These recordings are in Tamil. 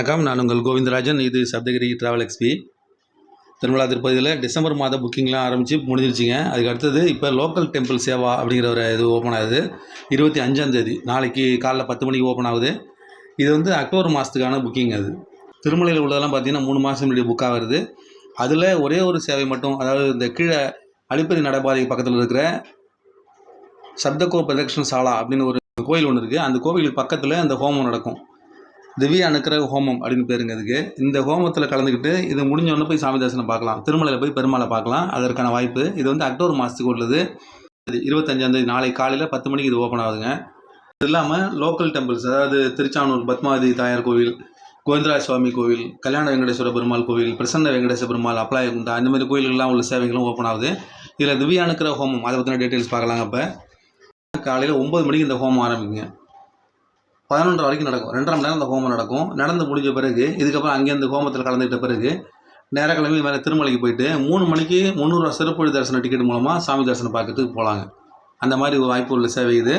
வணக்கம். நான் உங்கள் கோவிந்தராஜன். இது சப்தகிரி ட்ராவல் எக்ஸ்பி திருமலா திருப்பதியில் டிசம்பர் மாத புக்கிங்லாம் ஆரம்பித்து முடிஞ்சிருச்சிங்க. அதுக்கு அடுத்தது இப்போ லோக்கல் டெம்பிள் சேவா அப்படிங்கிற ஒரு இது ஓப்பன் ஆகுது. இருபத்தி அஞ்சாந்தேதி நாளைக்கு காலைல பத்து மணிக்கு ஓப்பன் ஆகுது. இது வந்து அக்டோபர் மாதத்துக்கான புக்கிங் அது. திருமலையில் உள்ளதெல்லாம் பார்த்தீங்கன்னா மூணு மாதம் முன்னாடி புக் வருது அதில் ஒரே ஒரு சேவை மட்டும் அதாவது இந்த கீழே அழிப்பதி நடைபாதை பக்கத்தில் இருக்கிற சப்தகோ பிரதக்ஷன சாலா அப்படின்னு ஒரு கோயில் ஒன்று இருக்குது அந்த கோவிலுக்கு பக்கத்தில் அந்த ஹோமம் நடக்கும். திவ்ய அனுக்கிரக ஹோமம் அப்படின்னு பேருங்க அதுக்கு இந்த ஹோமத்தில் கலந்துக்கிட்டு இது முடிஞ்சோடனே போய் சாமி தரிசனம் பார்க்கலாம். திருமலையில் போய் பெருமாளை பார்க்கலாம். அதற்கான வாய்ப்பு. இது வந்து அக்டோபர் மாதத்துக்கு உள்ளது. இது இருபத்தஞ்சாந்தேதி நாளை காலையில் பத்து மணிக்கு இது ஓப்பன் ஆகுதுங்க. இது இல்லாமல் லோக்கல் டெம்பிள்ஸ் அதாவது திருச்சானூர் பத்மாவதி தாயார் கோவில் கோவிந்தராஜ சுவாமி கோவில் கல்யாண வெங்கடேஸ்வர பெருமாள் கோவில் பிரசன்ன வெங்கடேஸ்வர பெருமாள் அப்ளாயகுந்தா இந்த மாதிரி கோயில்கள்லாம் உள்ள சேவைகளும் ஓப்பன் ஆகுது. இதில் திவ்யானுக்கிற ஹோமம் அதை பற்றின டீட்டெயில்ஸ் பார்க்கலாங்க இப்போ. காலையில் ஒம்பது மணிக்கு இந்த ஹோமம் ஆரம்பிக்குங்க. பதினொன்றரை வரைக்கும் நடக்கும். ரெண்டரை மணி நேரம் அந்த ஹோமம் நடக்கும். நடந்து முடிஞ்ச பிறகு இதுக்கப்புறம் அங்கேருந்து ஹோமத்தில் கலந்துக்கிட்ட பிறகு நேராக கிளம்பி மேலே திருமலைக்கு போயிட்டு மூணு மணிக்கு முந்நூறுரூவா சிறப்பு தரிசன டிக்கெட் மூலமாக சாமி தரிசனம் பார்க்கறதுக்கு போகலாங்க அந்த மாதிரி ஒரு வாய்ப்பு உள்ள சேவை இது.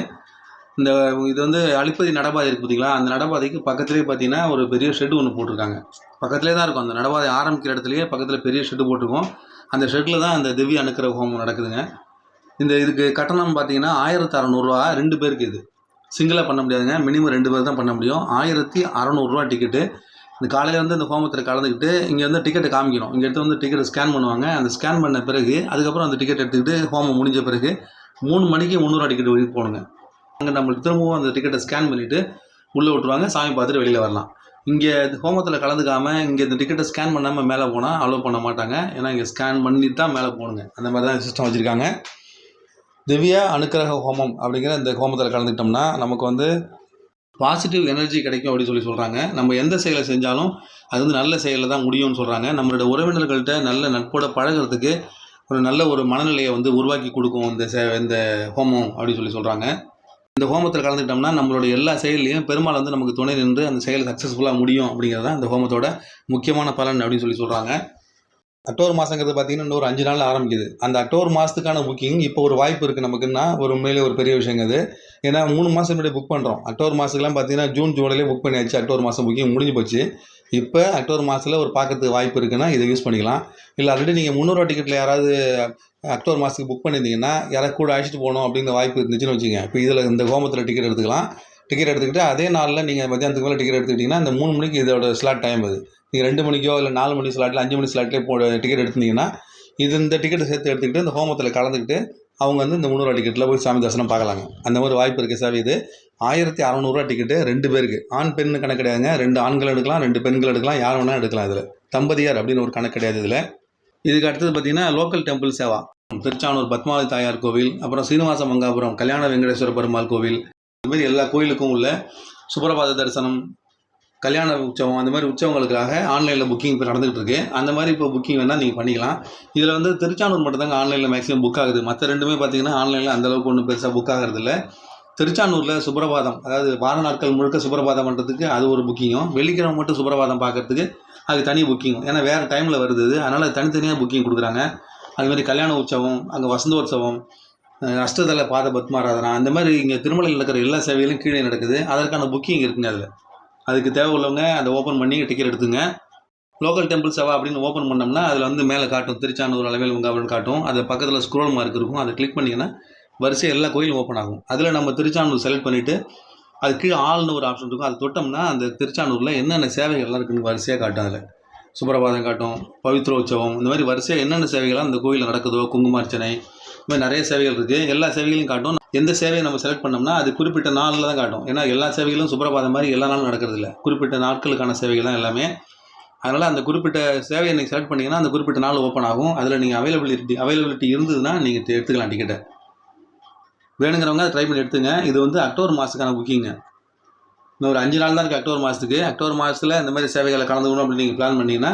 இந்த இது வந்து அழிப்பதி நடபாதை இருக்குது பார்த்தீங்களா அந்த நடபாதைக்கு பக்கத்துலேயே பார்த்தீங்கன்னா ஒரு பெரிய ஷெட்டு ஒன்று போட்டிருக்காங்க. பக்கத்துலேயே தான் இருக்கும். அந்த நடபாதை ஆரம்பிக்கிற இடத்துலையே பக்கத்தில் பெரிய ஷெட்டு போட்டிருக்கோம். அந்த ஷெட்டில் தான் அந்த திவ்ய அணுக்கிற ஹோமம் நடக்குதுங்க. இந்த இதுக்கு கட்டணம் பார்த்தீங்கன்னா ஆயிரத்தி அறநூறுவா ரெண்டு பேருக்கு இது. சிங்கிளாக பண்ண முடியாதுங்க. மினிமம் ரெண்டு பேர் தான் பண்ண முடியும். ஆயிரத்தி அறநூறுரூவா டிக்கெட்டு இந்த காலையில் வந்து இந்த ஹோமத்தில் கலந்துக்கிட்டு இங்கே வந்து டிக்கெட்டை காமிக்கணும். இங்கே எடுத்து வந்து டிக்கெட்டை ஸ்கேன் பண்ணுவாங்க. அந்த ஸ்கேன் பண்ண பிறகு அதுக்கப்புறம் அந்த டிக்கெட் எடுத்துக்கிட்டு ஹோமம் முடிஞ்ச பிறகு மூணு மணிக்கு முந்நூறுவா டிக்கெட் வெளியே போகணுங்க. அங்கே நம்மளுக்கு திரும்பவும் அந்த டிக்கெட்டை ஸ்கேன் பண்ணிவிட்டு உள்ளே விட்டுருவாங்க. சாமி பார்த்துட்டு வெளியில் வரலாம். இங்கே ஹோமத்தில் கலந்துக்காமல் இங்கே இந்த டிக்கெட்டை ஸ்கேன் பண்ணாமல் மேலே போனால் அலோவ் பண்ண மாட்டாங்க. ஏன்னா இங்கே ஸ்கேன் பண்ணிட்டு தான் மேலே போகணுங்க. அந்த மாதிரி தான் சிஸ்டம் வச்சுருக்காங்க. திவ்ய அனுக்கிரக ஹோமம் அப்படிங்கிற இந்த ஹோமத்தில் கலந்துக்கிட்டோம்னா நமக்கு வந்து பாசிட்டிவ் எனர்ஜி கிடைக்கும் அப்படின்னு சொல்லி சொல்கிறாங்க நம்ம எந்த செயலை செஞ்சாலும் அது வந்து நல்ல செயலில் தான் முடியும்னு சொல்கிறாங்க நம்மளோட உறவினர்கள்ட்ட நல்ல நட்போட பழகுறதுக்கு ஒரு நல்ல ஒரு மனநிலையை வந்து உருவாக்கி கொடுக்கும் இந்த சே இந்த ஹோமம் அப்படின்னு சொல்லி சொல்கிறாங்க இந்த ஹோமத்தில் கலந்துக்கிட்டோம்னா நம்மளோட எல்லா செயல்லையும் பெருமாள் வந்து நமக்கு துணை நின்று அந்த செயல் சக்ஸஸ்ஃபுல்லாக முடியும் அப்படிங்கிறது தான் இந்த ஹோமத்தோட முக்கியமான பலன் அப்படின்னு சொல்லி சொல்கிறாங்க அக்டோபர் மாதங்கிறது பார்த்தீங்கன்னா இன்னொரு அஞ்சு நாள் ஆரம்பிக்குது. அந்த அக்டோபர் மாதத்துக்கான புக்கிங் இப்போ ஒரு வாய்ப்பு இருக்குது நமக்குன்னா ஒரு உண்மையிலே ஒரு பெரிய விஷயங்க அது. ஏன்னா மூணு மாதம் முன்னாடி புக் பண்ணுறோம் அக்டோபர் மாதத்துக்குலாம் பார்த்தீங்கன்னா ஜூன் ஜூலையிலே புக் பண்ணியாச்சு. அக்டோபர் மாதம் புக்கிங் முடிஞ்சு போச்சு. இப்போ அக்டோபர் மாதத்தில் ஒரு பார்க்கறதுக்கு வாய்ப்பு இருக்குன்னா இதை யூஸ் பண்ணிக்கலாம். இல்லை ஆல்ரெடி நீங்கள் முந்நூறுவா டிக்கெட்டில் யாராவது அக்டோபர் மாதத்துக்கு புக் பண்ணியிருந்தீங்கன்னா யாராவது கூட அழைச்சிட்டு போகணும் அப்படிங்கிற வாய்ப்பு இருந்துச்சுன்னு வச்சுங்க இப்போ இதில் இந்த கோமத்தில் டிக்கெட் எடுத்துக்கலாம். டிக்கெட் எடுத்துக்கிட்டு அதே நாளில் நீங்கள் மத்தியானத்துக்கு மேலே டிக்கெட் எடுத்துக்கிட்டிங்கன்னா அந்த மூணு மணிக்கு இதோட ஸ்லாட் டைம் அது. நீங்கள் ரெண்டு மணிக்கோ இல்லை நாலு மணி ஸ்லாட்டில் அஞ்சு மணி ஸ்லாட்லேயே போ டிக்கெட் எடுத்திருந்தீங்கன்னா இது இந்த டிக்கெட்டை சேர்த்து எடுத்துக்கிட்டு இந்த ஹோமத்தில் கலந்துக்கிட்டு அவங்க வந்து இந்த முந்நூறுவா டிக்கெட்டில் போய் சாமி தரிசனம் பார்க்கலாங்க. அந்த மாதிரி வாய்ப்பு இருக்குது சார் இது ஆயிரத்தி அறநூறுவா டிக்கெட்டு ரெண்டு பேருக்கு. ஆண் பெண் கணக்கு கிடையாதுங்க. ரெண்டு ஆண்கள் எடுக்கலாம் ரெண்டு பெண்கள் எடுக்கலாம் யார் வேணால் எடுக்கலாம் இதில். தம்பதியார் அப்படின்னு ஒரு கணக்கு கிடையாது இதில். இதுக்கு அடுத்தது பார்த்தீங்கன்னா லோக்கல் டெம்பிள் சேவா. திருச்சானூர் பத்மாவதி தாயார் கோவில் அப்புறம் சீனிவாச மங்காபுரம் கல்யாண வெங்கடேஸ்வர பெருமாள் கோவில். இந்த மாதிரி எல்லா கோயிலுக்கும் உள்ள சுப்பிரபாத தரிசனம் கல்யாண உற்சவம் அந்த மாதிரி உற்சவங்களுக்காக ஆன்லைனில் புக்கிங் இப்போ நடந்துகிட்டு இருக்கு அந்த மாதிரி இப்போ புக்கிங் வேணால் நீங்கள் பண்ணிக்கலாம். இதில் வந்து திருச்சானூர் மட்டும் தாங்க ஆன்லைனில் மேக்ஸிமம் புக் ஆகுது. மற்ற ரெண்டுமே பார்த்தீங்கன்னா ஆன்லைனில் அந்தளவுக்கு ஒன்றும் பெருசாக புக் ஆகிறதில்ல. திருச்சானூரில் சுப்ரபாதம் அதாவது வார நாட்கள் முழுக்க சுப்ரபாதம் பண்ணுறதுக்கு அது ஒரு புக்கிங்கும் வெள்ளிக்கிழமை மட்டும் சுப்ரபாதம் பார்க்குறதுக்கு அது தனி புக்கிங்கும் ஏன்னா வேறு டைமில் வருது அதனால் தனித்தனியாக புக்கிங் கொடுக்குறாங்க. அதுமாதிரி கல்யாண உற்சவம் அங்கே வசந்தோற்சவம் உற்சவம் அஷ்டதல பாத பத்மாராதனா அந்த மாதிரி இங்கே திருமலையில் நடக்கிற எல்லா சேவைகளும் கீழே நடக்குது. அதற்கான புக்கிங் இருக்குங்க அதில். அதுக்கு தேவை உள்ளவங்க அதை ஓப்பன் பண்ணி டிக்கெட் எடுத்துங்க. லோக்கல் டெம்பிள் செவா அப்படின்னு ஓப்பன் பண்ணோம்னா அதில் வந்து மேலே காட்டும் திருச்சானூர் அளவில் உங்காவன் காட்டும். அது பக்கத்தில் ஸ்க்ரோல் மார்க் இருக்கும். அதை கிளிக் பண்ணிங்கன்னா வரிசை எல்லா கோயிலும் ஓப்பன் ஆகும். அதில் நம்ம திருச்சானூர் செலக்ட் பண்ணிவிட்டு அது கீழே ஆள்னு ஒரு ஆப்ஷன் இருக்கும். அது தொட்டோம்னா அந்த திருச்சானூரில் என்னென்ன சேவைகள்லாம் இருக்குன்னு வரிசையாக காட்டும் அதில். சுப்பிரபாதம் காட்டும் பவித்ர உற்சவம் இந்த மாதிரி வரிசையாக என்னென்ன சேவைகள்லாம் அந்த கோயிலில் நடக்குதோ குங்குமார்ச்சனை இந்த மாதிரி நிறைய சேவைகள் இருக்குது எல்லா சேவைகளையும் காட்டும். எந்த சேவையை நம்ம செலக்ட் பண்ணோம்னா அது குறிப்பிட்ட நாளில் தான் காட்டும். ஏன்னா எல்லா சேவைகளும் சுப்பிரபாதம் மாதிரி எல்லா நாளும் நடக்கிறதில்ல. குறிப்பிட்ட நாட்களுக்கான சேவைகள் தான் எல்லாமே. அதனால் அந்த குறிப்பிட்ட சேவையை நீங்கள் செலக்ட் பண்ணிங்கன்னா அந்த குறிப்பிட்ட நாள் ஓப்பன் ஆகும். அதில் நீங்கள் அவைலபிலிட்டி அவைலபிலிட்டி இருந்ததுன்னா நீங்கள் எடுத்துக்கலாம் டிக்கெட்டை வேணுங்கிறவங்க அதை ட்ரை பண்ணி எடுத்துங்க. இது வந்து அக்டோபர் மாதத்துக்கான புக்கிங்க இன்னும் ஒரு அஞ்சு நாள் தான் இருக்குது அக்டோபர் மாதத்துக்கு அக்டோபர் மாதத்தில் இந்த மாதிரி சேவைகளை கலந்துக்கணும் அப்படின்னு நீங்கள் பிளான் பண்ணிங்கன்னா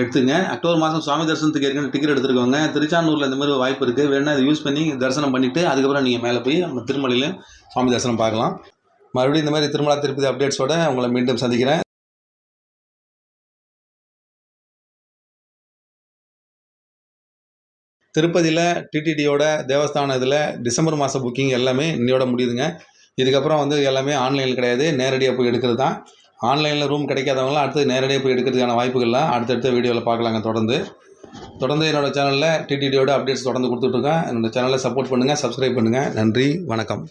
எடுத்துங்க. அக்டோபர் மாதம் சுவாமி தரிசனத்துக்கு ஏற்கனவே டிக்கெட் எடுத்துருக்கோங்க திருச்சானூரில் இந்த மாதிரி வாய்ப்பு இருக்குது வேணால் அதை யூஸ் பண்ணி தரிசனம் பண்ணிவிட்டு அதுக்கப்புறம் நீங்கள் மேலே போய் நம்ம திருமலையிலையும் சுவாமி தரிசனம் பார்க்கலாம். மறுபடியும் இந்த மாதிரி திருமலா திருப்பதி அப்டேட்ஸோட உங்களை மீண்டும் சந்திக்கிறேன். திருப்பதியில் டிடிடியோட தேவஸ்தான இதில் டிசம்பர் மாத புக்கிங் எல்லாமே இன்னையோட முடியுதுங்க. இதுக்கப்புறம் வந்து எல்லாமே ஆன்லைனில் கிடையாது. நேரடியாக போய் எடுக்கிறது தான் ஆன்லைனில் ரூம் கிடைக்காதவங்களாம் அடுத்து நேரடியாக போய் எடுக்கிறதுக்கான வாய்ப்புகள்லாம் அடுத்தடுத்த வீடியோவில் பார்க்கலாங்க தொடர்ந்து. தொடர்ந்து என்னோட சேனலில் டிடிடியோட அப்டேட்ஸ் தொடர்ந்து கொடுத்துட்ருக்கேன் என்னோடய சேனலை சப்போர்ட் பண்ணுங்கள் சப்ஸ்கிரைப் பண்ணுங்கள் நன்றி வணக்கம்.